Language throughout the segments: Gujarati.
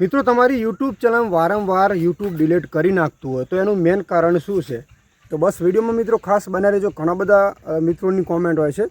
મિત્રો, તમારી યુટ્યુબ ચેનલ વારંવાર યુટ્યુબ ડિલીટ કરી નાખતું હોય તો એનું મેન કારણ શું છે? તો બસ વિડીયોમાં મિત્રો ખાસ બનાવી રહેજો ઘણા બધા મિત્રોની કોમેન્ટ હોય છે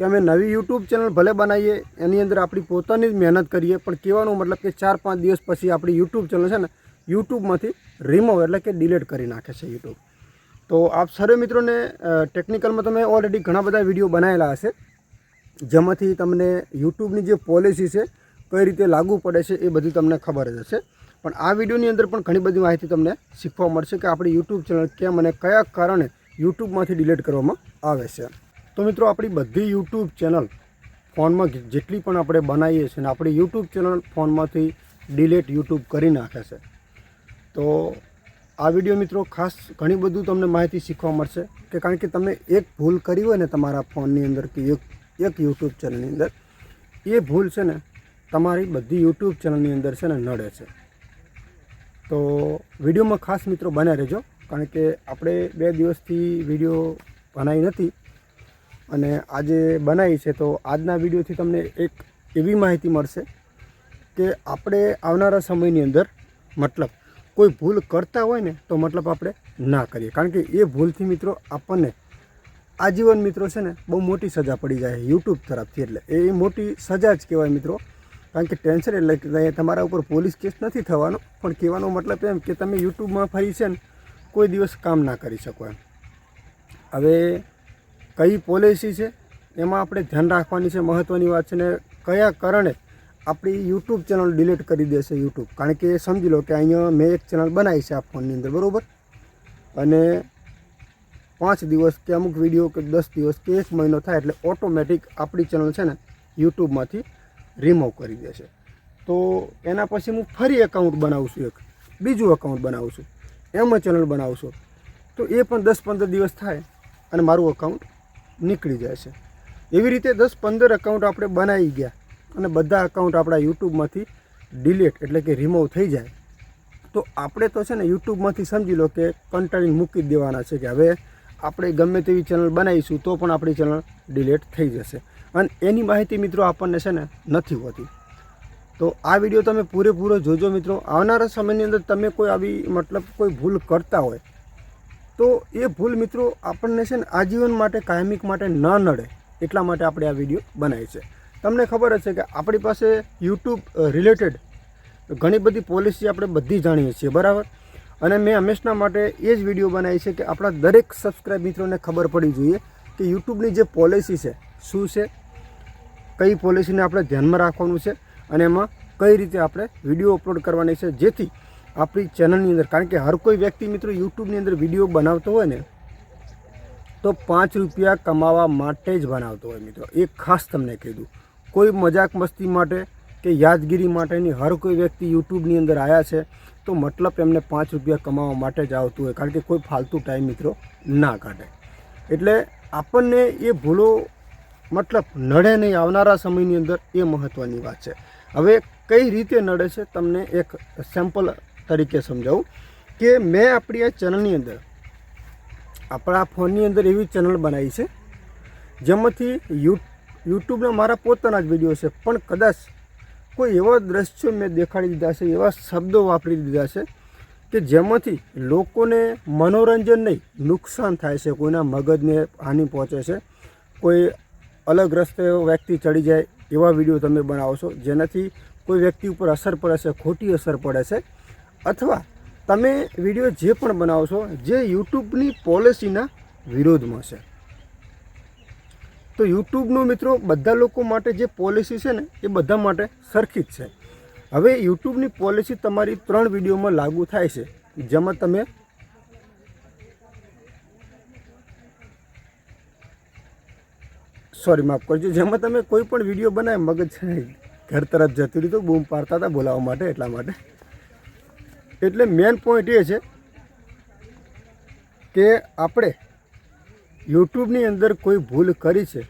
કે અમે નવી યુટ્યુબ ચેનલ ભલે બનાવીએ, એની અંદર આપણી પોતાની જ મહેનત કરીએ, પણ કહેવાનો મતલબ કે ચાર પાંચ દિવસ પછી આપણી યુટ્યુબ ચેનલ છે ને, યુટ્યુબમાંથી રિમૂવ એટલે કે ડિલીટ કરી નાખે છે યુટ્યુબ તો આપ સર્વે મિત્રોને ટેકનિકલમાં તમે ઓલરેડી ઘણા બધા વીડિયો બનાવેલા હશે, જેમાંથી તમને યુટ્યુબની જે પોલિસી છે કઈ રીતે લાગુ પડે છે એ બધી તમને ખબર જ હશે. પણ આ વિડીયોની અંદર પણ ઘણી બધી માહિતી તમને શીખવા મળશે કે આપણી યુટ્યુબ ચેનલ કેમ અને કયા કારણે યુટ્યુબમાંથી ડિલીટ કરવામાં આવે છે. તો મિત્રો, આપણી બધી યુટ્યુબ ચેનલ ફોનમાં જેટલી પણ આપણે બનાવીએ છીએ ને આપણી યુટ્યુબ ચેનલ ફોનમાંથી ડિલીટ યુટ્યુબ કરી નાખે છે. તો આ વીડિયો મિત્રો ખાસ ઘણી બધું તમને માહિતી શીખવા મળશે કે કારણ કે તમે એક ભૂલ કરી હોય ને તમારા ફોનની અંદર કે એક એક યુટ્યુબ ચેનલની અંદર, એ ભૂલ છે ને તમારી બધી યુટ્યુબ ચેનલની અંદર છે ને નડે છે. તો વિડીયોમાં ખાસ મિત્રો બને રહેજો, કારણ કે આપણે બે દિવસથી વીડિયો બનાવી નથી અને આજે બનાવી છે તો આજના વિડીયોથી તમને એક એવી માહિતી મળશે કે આપણે આવનારા સમયની અંદર મતલબ કોઈ ભૂલ કરતા હોય ને તો મતલબ આપણે ના કરીએ. કારણ કે એ ભૂલથી મિત્રો આપણને આજીવન મિત્રો છે ને બહુ મોટી સજા પડી જાય યુટ્યુબ તરફથી એટલે. એ મોટી સજા જ કહેવાય મિત્રો. કારણ કે ટેન્શન એટલે તમારા ઉપર પોલીસ કેસ નથી થવાનો. પણ કહેવાનો મતલબ એમ કે તમે યુટ્યુબમાં ફરી છે ને, કોઈ દિવસ કામ ના કરી શકો એમ. હવે કઈ પોલિસી છે, એમાં આપણે ધ્યાન રાખવાની છે મહત્ત્વની વાત છે ને, કયા કારણે આપણી યુટ્યુબ ચેનલ ડિલીટ કરી દેશે યુટ્યુબ? કારણ કે સમજી લો કે અહીંયા મેં એક ચેનલ બનાવી છે આ ફોનની અંદર, બરાબર? અને પાંચ દિવસ કે અમુક વીડિયો કે દસ દિવસ કે એક મહિનો થાય એટલે ઓટોમેટિક આપણી ચેનલ છે ને, યુટ્યુબમાંથી રિમૂવ કરી દેશે. તો એના પછી હું ફરી એકાઉન્ટ બનાવું છું એક. બીજું એકાઉન્ટ બનાવું છું. એમાં ચેનલ બનાવું છું. તો એ પણ દસ પંદર દિવસ થાય અને મારું અકાઉન્ટ નીકળી જાય છે. એવી રીતે દસ પંદર એકાઉન્ટ આપણે બનાવી ગયા અને બધા એકાઉન્ટ આપણા યુટ્યુબમાંથી ડિલીટ એટલે કે રિમૂવ થઈ જાય. તો આપણે તો છે ને યુટ્યુબમાંથી સમજી લો કે કંટાળીને મૂકી દેવાના છે કે હવે આપણે ગમે તેવી ચેનલ બનાવીશું તો પણ આપણી ચેનલ ડિલીટ થઈ જશે. અને એની માહિતી મિત્રો આપણને છે ને નથી હોતી. તો આ વીડિયો તમે પૂરેપૂરો જોજો મિત્રો. આવનારા સમયની અંદર તમે કોઈ આવી મતલબ કોઈ ભૂલ કરતા હોય, તો એ ભૂલ મિત્રો આપણને છે ને આજીવન માટે, કાયમિક માટે ન નડે એટલા માટે આપણે આ વીડિયો બનાવી છે તમને ખબર હશે કે આપણી પાસે યુટ્યુબ રિલેટેડ ઘણી બધી પોલિસી આપણે બધી જાણીએ છીએ, બરાબર? અને મેં હંમેશના માટે એ જ વીડિયો બનાવી છે કે આપણા દરેક સબસ્ક્રાઈબ મિત્રોને ખબર પડી જોઈએ કે યુટ્યુબની જે પોલિસી છે, શું છે? કઈ પોલિસીને આપણે ધ્યાનમાં રાખવાનું છે અને એમાં કઈ રીતે આપણે વીડિયો અપલોડ કરવાની છે જેથી આપણી ચેનલની અંદર, કારણ કે હર કોઈ વ્યક્તિ મિત્રો યુટ્યુબની અંદર વીડિયો બનાવતો હોય ને, તો પાંચ રૂપિયા કમાવા માટે જ બનાવતો હોય મિત્રો. એ ખાસ તમને કીધું કોઈ મજાક મસ્તી માટે કે યાદગીરી માટેની હર કોઈ વ્યક્તિ યુટ્યુબની અંદર આવ્યા છે, તો મતલબ એમને પાંચ રૂપિયા કમાવા માટે જ આવતું હોય, કારણ કે કોઈ ફાલતુ ટાઈમ મિત્રો ના કાઢે. એટલે આપણને એ ભૂલો મતલબ નડે નહીં આવનારા સમયની અંદર એ મહત્ત્વની વાત છે. હવે કઈ રીતે નડે છે તમને એક સેમ્પલ તરીકે સમજાવું કે મેં આપણી આ ચેનલની અંદર, આપણા ફોનની અંદર એવી ચેનલ બનાવી છે, જેમાંથી યુ, યુટ્યુબના મારા પોતાના જ વીડિયો છે, પણ કદાચ કોઈ એવા દ્રશ્યો મેં દેખાડી દીધા છે, એવા શબ્દો વાપરી દીધા છે કે જેમાંથી લોકોને મનોરંજન નહીં, નુકસાન થાય છે, કોઈના મગજને હાનિ પહોંચે છે, કોઈ અલગ રસ્તે વ્યક્તિ ચડી જાય એવા વીડિયો તમે બનાવો છો, જેનાથી કોઈ વ્યક્તિ ઉપર અસર પડે છે, ખોટી અસર પડે છે. અથવા તમે વીડિયો જે પણ બનાવો છો, જે યુટ્યુબની પોલિસીના વિરોધમાં છે. તો યુટ્યુબનો મિત્રો બધા લોકો માટે જે પોલિસી છે ને, એ બધા માટે સરખી જ છે. હવે યુટ્યુબની પોલિસી તમારી ત્રણ વિડીયોમાં લાગુ થાય છે, જેમાં તમે સોરી, માફ કરજો. જેમાં તમે કોઈ પણ વીડિયો બનાવે મગજ ઘર તરફ જતી રીતે તો બૂમ પાડતા હતા બોલાવવા માટે, એટલા માટે. એટલે મેન પોઈન્ટ એ છે કે આપણે યુટ્યુબની અંદર કોઈ ભૂલ કરી છે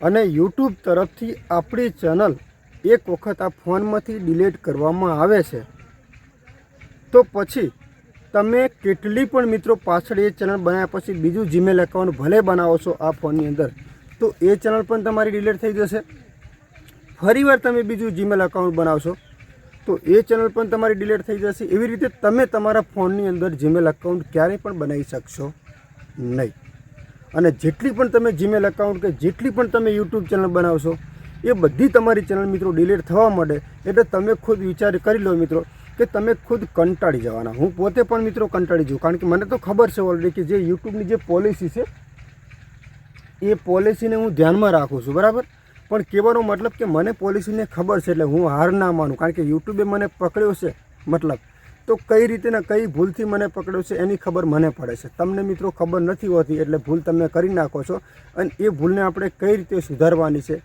અને યુટ્યુબ તરફથી આપણી ચેનલ એક વખત આ ફોનમાંથી ડિલીટ કરવામાં આવે છે, તો પછી તમે કેટલી પણ મિત્રો પાછળ એ ચેનલ બનાવ્યા પછી બીજું જીમેલ એકાઉન્ટ ભલે બનાવો છો આ ફોનની અંદર તો એ ચેનલ પણ તમારી ડિલીટ થઈ જશે. ફરીવાર તમે બીજું જીમેલ એકાઉન્ટ બનાવશો. તો એ ચેનલ પણ તમારી ડિલીટ થઈ જશે. એવી રીતે તમે તમારા ફોનની અંદર જીમેલ અકાઉન્ટ ક્યારેય પણ બનાવી શકશો નહીં. અને જેટલી પણ તમે જીમેલ અકાઉન્ટ કે જેટલી પણ તમે યુટ્યુબ ચેનલ બનાવશો, એ બધી તમારી ચેનલ મિત્રો ડિલીટ થવા માંડે. એટલે તમે ખુદ વિચાર કરી લો મિત્રો કે તમે ખુદ કંટાળી જવાના. હું પોતે પણ મિત્રો કંટાળી જઉં. કારણ કે મને તો ખબર છે ઓલરેડી કે જે યુટ્યુબની જે પોલિસી છે એ પોલિસીને હું ધ્યાનમાં રાખું છું, બરાબર? પણ કહેવાનો મતલબ કે મને પોલિસીને ખબર છે એટલે હું હાર ના માનું, કારણ કે યુટ્યુબે મને પકડ્યો છે મતલબ. તો કઈ રીતેના કઈ ભૂલથી મને પકડ્યો છે એની ખબર મને પડે છે. તમને મિત્રો ખબર નથી હોતી એટલે ભૂલ તમે કરી નાખો છો અને એ ભૂલને આપણે કઈ રીતે સુધારવાની છે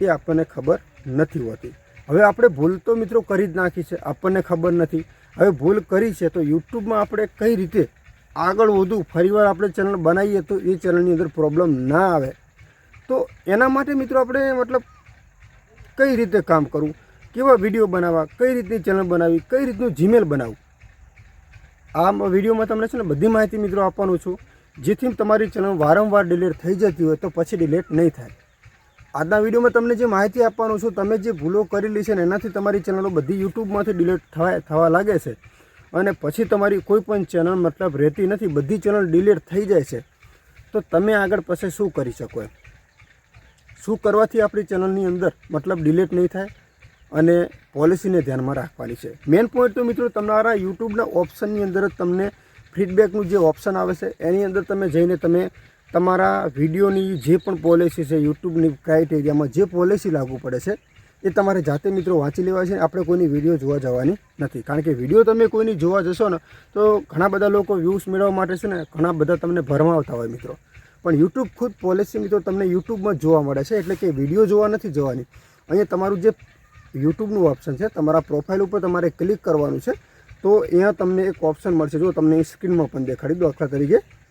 એ આપણને ખબર નથી હોતી. હવે આપણે ભૂલ તો મિત્રો કરી જ નાખી છે, આપણને ખબર નથી. હવે ભૂલ કરી છે તો યુટ્યુબમાં આપણે કઈ રીતે આગળ વધુ ફરીવાર આપણે ચેનલ બનાવીએ તો એ ચેનલની અંદર પ્રોબ્લેમ ના આવે. તો એના માટે મિત્રો આપણે મતલબ કઈ રીતે કામ કરવું? કેવા વીડિયો બનાવવા? કઈ રીતની ચેનલ બનાવવી? કઈ રીતનું જીમેલ બનાવવું? આ વિડીયોમાં તમને છે ને બધી માહિતી મિત્રો આપવાનું છું. જેથી તમારી ચેનલ વારંવાર ડિલેટ થઈ જતી હોય તો પછી ડિલેટ નહીં થાય. આજના વિડીયોમાં તમને જે માહિતી આપવાનું છું, તમે જે ભૂલો કરેલી છે ને એનાથી તમારી ચેનલો બધી યુટ્યુબમાંથી ડિલેટ થવા થવા લાગે છે. અને પછી તમારી કોઈ પણ ચેનલ મતલબ રહેતી નથી, બધી ચેનલ ડિલીટ થઈ જાય છે. તો તમે આગળ પછી શું કરી શકો એમ? શું કરવાથી આપણી ચેનલની અંદર મતલબ ડિલીટ નહીં થાય? અને પોલિસીને ધ્યાનમાં રાખવાની છે. મેઇન પોઈન્ટ તો મિત્રો તમારા યુટ્યુબના ઓપ્શનની અંદર જ તમને ફીડબેકનું જે ઓપ્શન આવે છે, એની અંદર તમે જઈને તમે તમારા વિડીયોની જે પણ પોલિસી છે યુટ્યુબની ક્રાઇટેરિયામાં જે પોલિસી લાગુ પડે છે એ તમારે જાતે મિત્રો વાંચી લેવા છે. આપણે કોઈની વીડિયો જોવા જવાની નથી. કારણ કે વીડિયો તમે કોઈની જોવા જશો ને, તો ઘણા બધા લોકો વ્યૂઝ મેળવવા માટે છે ને, ઘણા બધા તમને ભરમાવતા હોય મિત્રો. પણ યુટ્યુબ ખુદ પોલિસી મિત્રો તમને યુટ્યુબમાં જોવા મળે છે. એટલે કે વીડિયો જોવા નથી જવાની. અહીંયા તમારું જે યુટ્યુબનું ઓપ્શન છે, તમારા પ્રોફાઇલ ઉપર તમારે ક્લિક કરવાનું છે, તો અહીંયા તમને એક ઓપ્શન મળશે. જો તમને સ્ક્રીનમાં પણ દેખાડી દાખલા તરીકે.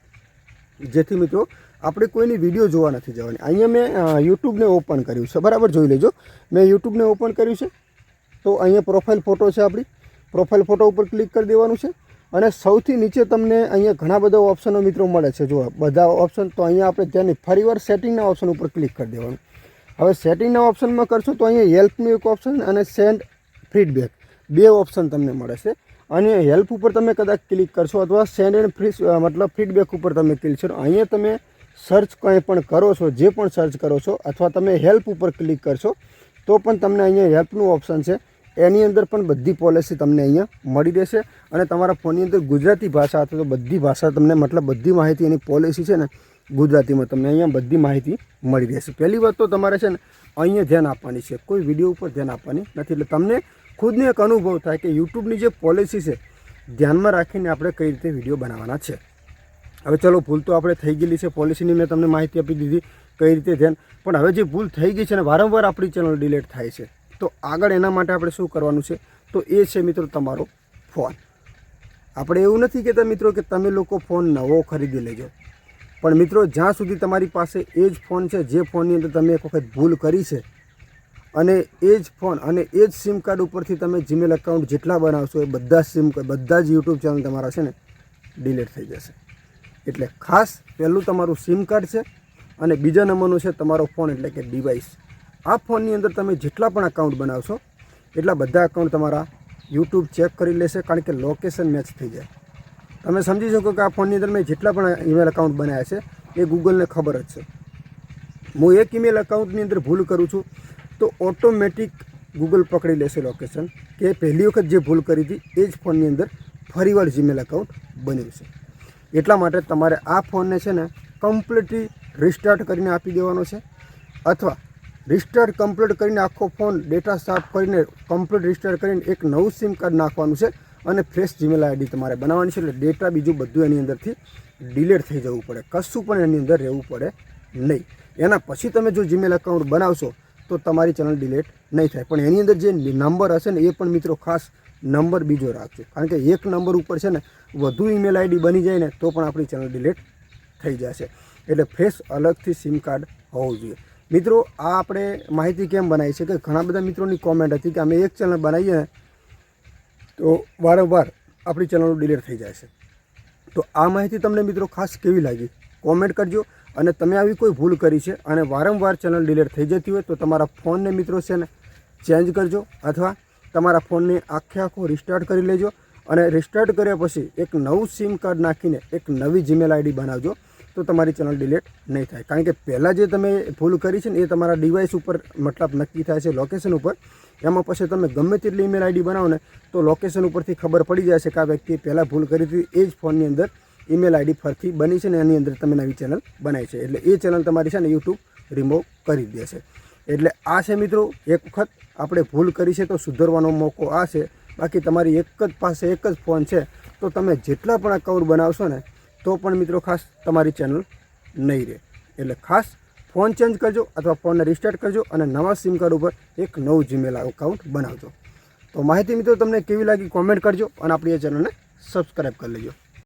જેથી મિત્રો, આપણે કોઈની વીડિયો જોવા નથી જવાની. અહીંયા મેં યુટ્યુબને ઓપન કર્યું છે. બરાબર જોઈ લેજો. મેં યુટ્યુબને ઓપન કર્યું છે. તો અહીંયા પ્રોફાઇલ ફોટો છે આપણી. પ્રોફાઇલ ફોટો ઉપર ક્લિક કરી દેવાનું છે. અને સૌથી નીચે તમને અહીંયા ઘણા બધા ઓપ્શનો મિત્રો મળે છે. જો બધા ઓપ્શન તો અહીંયા આપણે ત્યાંની ફરીવાર સેટિંગના ઓપ્શન ઉપર ક્લિક કરી દેવાનું. હવે સેટિંગના ઓપ્શનમાં કરશો તો અહીંયા હેલ્પનું એક ઓપ્શન અને સેન્ડ ફીડબેક બે ઓપ્શન તમને મળે છે. અને હેલ્પ ઉપર તમે કદાચ ક્લિક કરશો અથવા સેન્ડ એન્ડ ફ્રી મતલબ ફીડબેક ઉપર તમે ક્લિક કરો અહીંયા તમે સર્ચ કંઈ પણ કરો છો, જે પણ સર્ચ કરો છો અથવા તમે હેલ્પ ઉપર ક્લિક કરશો, તો પણ તમને અહીંયા હેલ્પનું ઓપ્શન છે. એની અંદર પણ બધી પોલિસી તમને અહીંયા મળી રહેશે અને તમારા ફોનની અંદર ગુજરાતી ભાષા અથવા તો બધી ભાષા તમને મતલબ બધી માહિતી એની પોલિસી છે ને ગુજરાતીમાં તમને અહીંયા બધી માહિતી મળી રહેશે. પહેલી વાત તો તમારે છે ને અહીંયા ધ્યાન આપવાની છે. કોઈ વીડિયો ઉપર ધ્યાન આપવાની નથી. એટલે તમને ખુદને એક અનુભવ થાય કે યુટ્યુબની જે પોલિસી છે, ધ્યાનમાં રાખીને આપણે કઈ રીતે વીડિયો બનાવવાના છે. હવે ચલો, ભૂલ તો આપણે થઈ ગયેલી છે પોલિસીની મેં તમને માહિતી આપી દીધી કઈ રીતે ધ્યાન. પણ હવે જે ભૂલ થઈ ગઈ છે ને, વારંવાર આપણી ચેનલ ડિલેટ થાય છે. તો આગળ એના માટે આપણે શું કરવાનું છે? તો એ છે મિત્રો તમારો ફોન આપણે એવું નથી કહેતા મિત્રો કે તમે લોકો ફોન નવો ખરીદી લેજો. પણ મિત્રો, જ્યાં સુધી તમારી પાસે એ જ ફોન છે, જે ફોનની અંદર તમે એક વખત ભૂલ કરી છે અને એ જ ફોન અને એ જ સિમ કાર્ડ ઉપરથી તમે જીમેલ એકાઉન્ટ જેટલા બનાવશો એ બધા સિમ બધા જ યુટ્યુબ ચેનલ તમારા છે ને ડિલીટ થઈ જશે. એટલે ખાસ પહેલું તમારું સિમ કાર્ડ છે અને બીજા નંબરનું છે તમારો ફોન એટલે કે ડિવાઇસ આ ફોનની અંદર તમે જેટલા પણ અકાઉન્ટ બનાવશો, એટલા બધા અકાઉન્ટ તમારા યુટ્યુબ ચેક કરી લેશે કારણ કે લોકેશન મેચ થઈ જાય. તમે સમજી શકો કે આ ફોનની અંદર મેં જેટલા પણ ઈમેલ એકાઉન્ટ બનાવ્યા છે એ ગૂગલને ખબર જ છે. હું એક ઈમેલ અકાઉન્ટની અંદર ભૂલ કરું છું તો ઓટોમેટિક ગૂગલ પકડી લેશે લોકેશન કે પહેલી વખત જે ભૂલ કરી હતી, એ જ ફોનની અંદર ફરીવાર જીમેલ અકાઉન્ટ બન્યું છે એટલા માટે તમારે આ ફોનને છે ને કમ્પ્લીટલી રિસ્ટાર્ટ કરીને આપી દેવાનો છે. અથવા રિસ્ટાર્ટ કમ્પ્લીટ કરીને આખો ફોન ડેટા સાફ કરીને કમ્પ્લીટ રિસ્ટાર્ટ કરીને એક નવું સિમ કાર્ડ નાખવાનું છે અને ફ્રેશ જીમેલ આઈડી તમારે બનાવવાની છે. એટલે ડેટા બીજું બધું એની અંદરથી ડિલીટ થઈ જવું પડે. કશું પણ એની અંદર રહેવું પડે નહીં. એના પછી તમે જો જીમેલ એકાઉન્ટ બનાવશો તો તમારી ચેનલ ડિલેટ નહીં થાય. પણ એની અંદર જે નંબર હશે ને, એ પણ મિત્રો ખાસ નંબર બીજો રાખજો. કારણ કે એક નંબર ઉપર છે ને, વધુ ઈમેલ આઈડી બની જાય ને, તો પણ આપણી ચેનલ ડિલેટ થઈ જશે. એટલે ફ્રેશ અલગથી સિમ કાર્ડ હોવું જોઈએ. મિત્રો, આ આપણે માહિતી કેમ બનાવી છે કે ઘણા બધા મિત્રોની કોમેન્ટ હતી કે અમે એક ચેનલ બનાવીએ તો વારંવાર આપણી ચેનલ ડિલેટ થઈ જાય છે. તો આ માહિતી તમને મિત્રો ખાસ કેવી લાગી? કોમેન્ટ કરજો. અને તમે આવી કોઈ ભૂલ કરી છે અને વારંવાર ચેનલ ડિલેટ થઈ જતી હોય તો તમારા ફોનને મિત્રો છે ને ચેન્જ કરજો અથવા તમારા ફોનને આખે આખો રિસ્ટાર્ટ કરી લેજો અને રિસ્ટાર્ટ કર્યા પછી એક નવું સિમ કાર્ડ નાખીને એક નવી જીમેલ આઈડી બનાવજો તો તમારી ચેનલ ડિલેટ નહીં થાય. કારણ કે પહેલાં જે તમે ભૂલ કરી છે ને એ તમારા ડિવાઇસ ઉપર મતલબ નક્કી થાય છે લોકેશન ઉપર. એમાં પછી તમે ગમે તેટલી ઈમેલ આઈડી બનાવો ને તો લોકેશન ઉપરથી ખબર પડી જાય છે કે આ વ્યક્તિએ પહેલાં ભૂલ કરી હતી. એ જ ફોનની અંદર ઈમેલ આઈડી ફરથી બની છે ને એની અંદર તમે નવી ચેનલ બનાવી છે. એટલે એ ચેનલ તમારી છે ને યુટ્યુબ રિમૂવ કરી દેશે. એટલે આ છે મિત્રો, એક વખત આપણે ભૂલ કરી છે તો સુધરવાનો મોકો આ છે. બાકી તમારી એક જ પાસે એક જ ફોન છે, તો તમે જેટલા પણ અકાઉન્ટ બનાવશો ને, તો પણ મિત્રો ખાસ તમારી ચેનલ નહીં રહે. એટલે ખાસ ફોન ચેન્જ કરજો અથવા ફોનને રિસ્ટાર્ટ કરજો અને નવા સિમ કાર્ડ ઉપર એક નવું જીમેલ એકાઉન્ટ બનાવજો. તો માહિતી મિત્રો તમને કેવી લાગી કોમેન્ટ કરજો અને આપણી એ ચેનલને સબસ્ક્રાઈબ કરી લેજો.